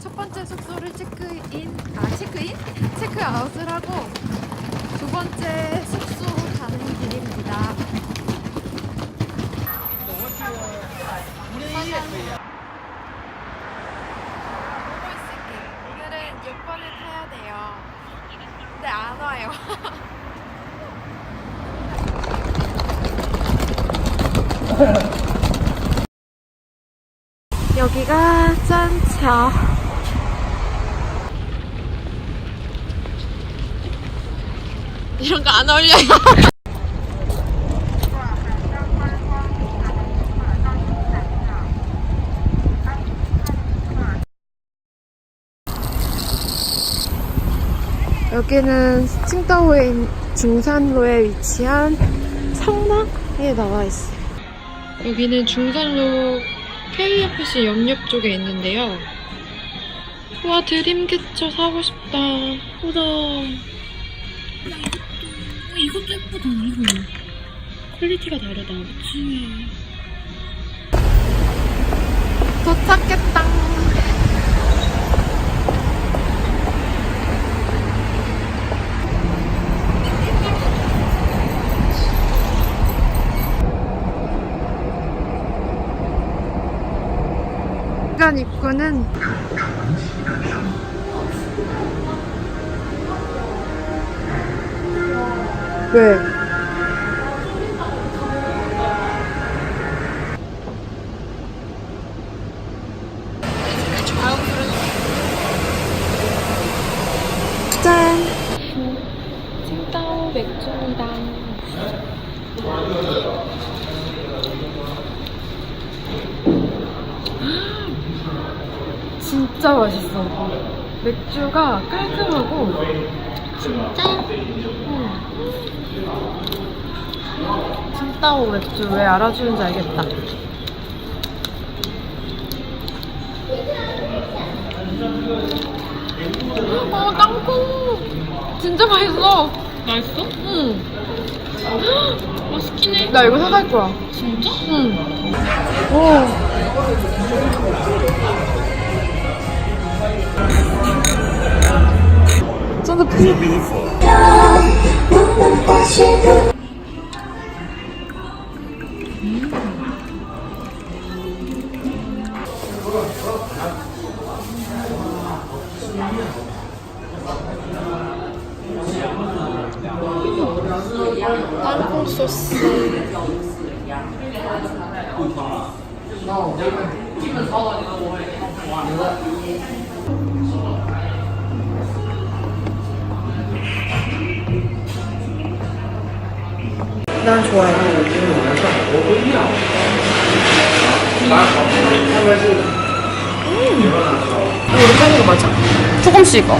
첫 번째 숙소를 체크인, 아 체크인? 체크아웃을 하고 두 번째 숙소로 가는 길입니다. 오늘은 6번을 타야 돼요. 근데 안 와요. 여기가 짠차. 이런 거 안 어울려요. 여기는 칭다오에 있- 중산로에 위치한 성당에 나와 있어요. 여기는 중산로 KFC 옆옆 쪽에 있는데요. 와 드림캐쳐 사고 싶다. 보다. 이것도 예쁘다. 이거. 퀄리티가 다르다. 그치? 도착했다. 시간 입구는 왜? 짠! 칭따오 맥주입니다. 진짜 맛있어. 맥주가 깔끔하고 진짜? 응. 칭따오 맥주 왜 알아주는지 알겠다. 어 땅콩 진짜 맛있어. 맛있어? 응. 맛있긴 해. 나 이거 사갈 거야. 진짜? 응. 오. 嗯好的嗯好的嗯好的嗯好的 난 좋아요. 음. 이거 이렇게 하는 거 맞아? 조금씩 익어.